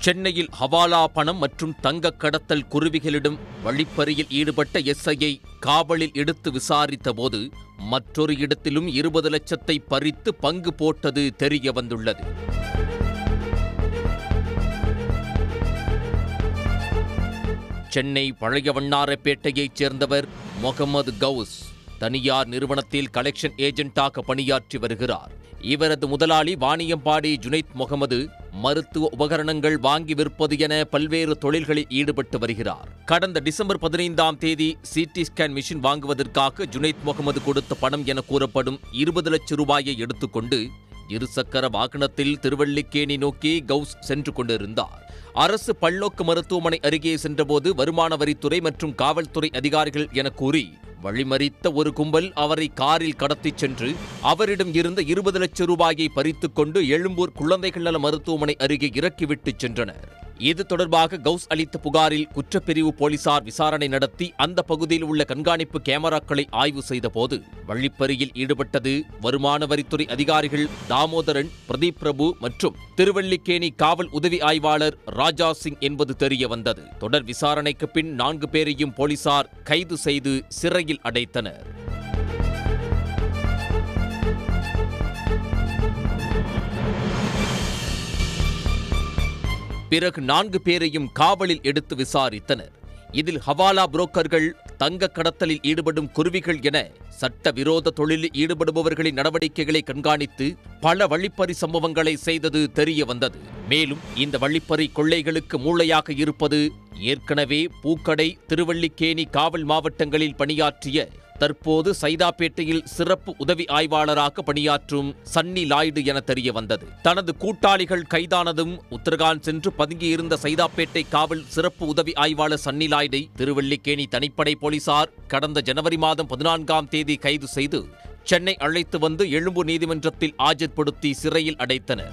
சென்னையில் ஹவாலா பணம் மற்றும் தங்க கடத்தல் குருவிகளிடம் வழிப்பறியில் ஈடுபட்ட எஸ்ஐயை காவலில் எடுத்து விசாரித்தபோது மற்றொரு இடத்திலும் இருபது லட்சத்தை பறித்து பங்கு போட்டது தெரிய வந்துள்ளது சென்னை பழைய வண்ணாரப்பேட்டையைச் சேர்ந்தவர் முகமது கவுஸ். தனியார் நிறுவனத்தில் கலெக்ஷன் ஏஜென்ட்டாக பணியாற்றி வருகிறார். இவரது முதலாளி வாணியம்பாடி ஜுனைத் முகமது மருத்துவ உபகரணங்கள் வாங்கி விற்பது என பல்வேறு தொழில்களில் ஈடுபட்டு வருகிறார். கடந்த டிசம்பர் பதினைந்தாம் தேதி சிடி ஸ்கேன் மிஷின் வாங்குவதற்காக ஜுனைத் முகமது கொடுத்த பணம் என கூறப்படும் இருபது லட்சம் ரூபாயை எடுத்துக்கொண்டு இருசக்கர வாகனத்தில் திருவல்லிக்கேணி நோக்கி கவுஸ் சென்று கொண்டிருந்தார். அரசு பல்நோக்கு மருத்துவமனை அருகே சென்றபோது வருமான வரித்துறை மற்றும் காவல்துறை அதிகாரிகள் என கூறி வழிமறித்த ஒரு கும்பல் அவரை காரில் கடத்திச் சென்று அவரிடம் இருந்த இருபது லட்சம் ரூபாயை பறித்துக்கொண்டு எழும்பூர் குழந்தைகள் நல மருத்துவமனை அருகே இறக்கிவிட்டுச் சென்றனர். இது தொடர்பாக கவுஸ் அளித்த புகாரில் குற்றப்பிரிவு போலீசார் விசாரணை நடத்தி அந்த பகுதியில் உள்ள கண்காணிப்பு கேமராக்களை ஆய்வு செய்தபோது வழிப்பறியில் ஈடுபட்டது வருமான வரித்துறை அதிகாரிகள் தாமோதரன் பிரதீப் பிரபு மற்றும் திருவல்லிக்கேணி காவல் உதவி ஆய்வாளர் ராஜா சிங் என்பது தெரிய வந்தது. தொடர் விசாரணைக்கு பின் நான்கு பேரையும் போலீசார் கைது செய்து சிறையில் அடைத்தனர். பிறகு நான்கு பேரையும் காவலில் எடுத்து விசாரித்தனர். இதில் ஹவாலா புரோக்கர்கள் தங்க கடத்தலில் ஈடுபடும் குருவிகள் என சட்ட விரோத தொழிலில் ஈடுபடுபவர்களின் நடவடிக்கைகளை கண்காணித்து பல வழிப்பறி சம்பவங்களை செய்தது தெரிய வந்தது மேலும் இந்த வழிப்பறி கொள்ளைகளுக்கு மூளையாக இருப்பது ஏற்கனவே பூக்கடை திருவள்ளிக்கேணி காவல் மாவட்டங்களில் பணியாற்றிய தற்போது சைதாப்பேட்டையில் சிறப்பு உதவி ஆய்வாளராக பணியாற்றும் சன்னி லாய்டு என தெரிய வந்தது தனது கூட்டாளிகள் கைதானதும் உத்தரகாண்ட் சென்று பதுங்கியிருந்த சைதாப்பேட்டை காவல் சிறப்பு உதவி ஆய்வாளர் சன்னி லாய்டை திருவள்ளிக்கேணி தனிப்படை போலீசார் கடந்த ஜனவரி மாதம் பதினான்காம் தேதி கைது செய்து சென்னை அழைத்து வந்து எழும்பூர் நீதிமன்றத்தில் ஆஜர்படுத்தி சிறையில் அடைத்தனர்.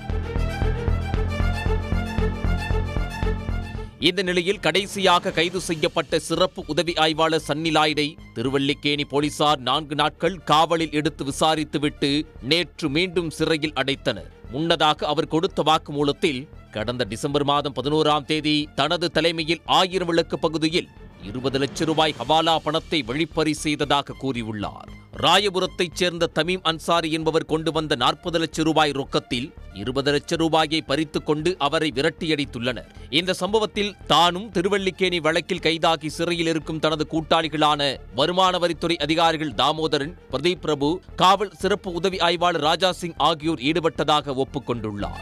இந்த நிலையில் கடைசியாக கைது செய்யப்பட்ட சிறப்பு உதவி ஆய்வாளர் சன்னிலாயிடை திருவள்ளிக்கேணி திருவல்லிக்கேணி போலீசார் நான்கு நாட்கள் காவலில் எடுத்து விசாரித்துவிட்டு நேற்று மீண்டும் சிறையில் அடைத்தனர். முன்னதாக அவர் கொடுத்த வாக்குமூலத்தில் கடந்த டிசம்பர் மாதம் பதினோராம் தேதி தனது தலைமையில் ஆயிரம் விளக்கு பகுதியில் இருபது லட்சம் ரூபாய் ஹவாலா பணத்தை வழிப்பறி செய்ததாக கூறியுள்ளார். ராயபுரத்தைச் சேர்ந்த தமீம் அன்சாரி என்பவர் கொண்டு வந்த நாற்பது லட்சம் ரூபாய் ரொக்கத்தில் இருபது லட்சம் ரூபாயை பறித்துக் கொண்டு அவரை விரட்டியடித்துள்ளனர். இந்த சம்பவத்தில் தானும் திருவல்லிக்கேணி வழக்கில் கைதாகி சிறையில் இருக்கும் தனது கூட்டாளிகளான வருமான வரித்துறை அதிகாரிகள் தாமோதரன் பிரதீப் பிரபு காவல் சிறப்பு உதவி ஆய்வாளர் ராஜா சிங் ஆகியோர் ஈடுபட்டதாக ஒப்புக்கொண்டுள்ளார்.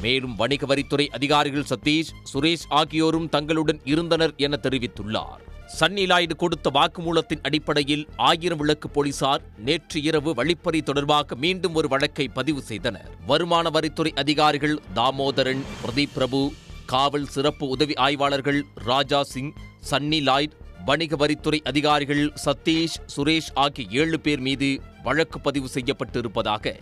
மேலும் வணிக வரித்துறை அதிகாரிகள் சதீஷ் சுரேஷ் ஆகியோரும் தங்களுடன் இருந்தனர் என தெரிவித்துள்ளார். சன்னி லாய்டு கொடுத்த வாக்குமூலத்தின் அடிப்படையில் ஆயிரம் விளக்கு போலீசார் நேற்று இரவு வழிப்பறி தொடர்பாக மீண்டும் ஒரு வழக்கை பதிவு செய்தனர். வருமான வரித்துறை அதிகாரிகள் தாமோதரன் பிரதீப் பிரபு காவல் சிறப்பு உதவி ஆய்வாளர்கள் ராஜா சிங் சன்னி லாய்ட் வணிக வரித்துறை அதிகாரிகள் சதீஷ் சுரேஷ் ஆகிய ஏழு பேர் மீது வழக்கு பதிவு செய்யப்பட்டிருப்பதாக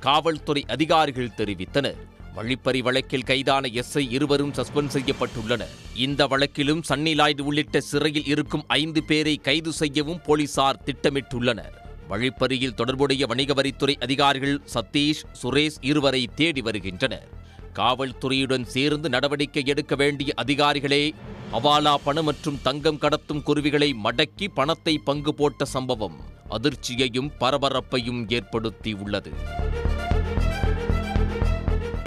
காவல்துறை அதிகாரிகள் தெரிவித்தனர். வழிப்பறி வழக்கில் கைதான எஸ்ஐ இருவரும் சஸ்பெண்ட் செய்யப்பட்டுள்ளனர். இந்த வழக்கிலும் சன்னி லாய்டு உள்ளிட்ட சிறையில் இருக்கும் ஐந்து பேரை கைது செய்யவும் போலீசார் திட்டமிட்டுள்ளனர். வழிப்பறியில் தொடர்புடைய வணிக வரித்துறை அதிகாரிகள் சதீஷ் சுரேஷ் இருவரை தேடி வருகின்றனர். காவல்துறையுடன் சேர்ந்து நடவடிக்கை எடுக்க வேண்டிய அதிகாரிகளே ஹவாலா பணம் மற்றும் தங்கம் கடத்தும் குருவிகளை மடக்கி பணத்தை பங்கு போட்ட சம்பவம் அதிர்ச்சியையும் பரபரப்பையும் ஏற்படுத்தியுள்ளது.